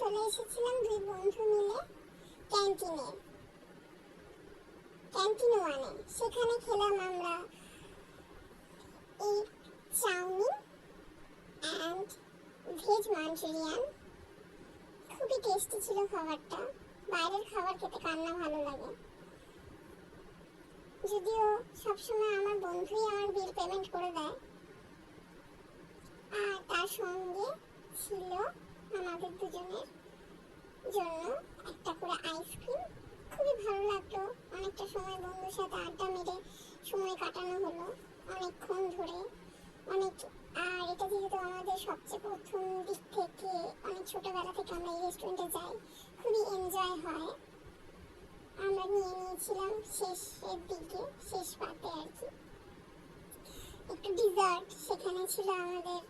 চলে এসেছিলাম দুই বন্ধু মিলে ক্যান্টিনে। ক্যান্টিন ওয়ানে। সেখানে খেলাম আমরা এই chow mein and veg manchurian খুবই টেস্টি ছিল খাবারটা। বাইরের খাবার খেতে কান্না ভালো লাগে। যদিও সবসময় আমার বন্ধুই আমার বিল পেমেন্ট করে দেয়। আর তার সঙ্গে ছিল দুজনের জন্য একটা করে আইসক্রিম। খুবই ভালো লাগল। অনেকটা সময় বন্ধুর সাথে আড্ডা মেরে সময় কাটানো হলো। অনেকক্ষণ ধরে। অনেক আর এটা যেহেতু আমাদের সবচেয়ে প্রথম দিক থেকে, অনেক ছোটবেলা থেকে আমরা এই রেস্টুরেন্টে যাই, খুবই এনজয় হয়। আমরা নিয়ে নিয়েছিলাম শেষের দিকে, শেষ পাতে আর কি। একটু ডিজার্ট সেখানে ছিল আমাদের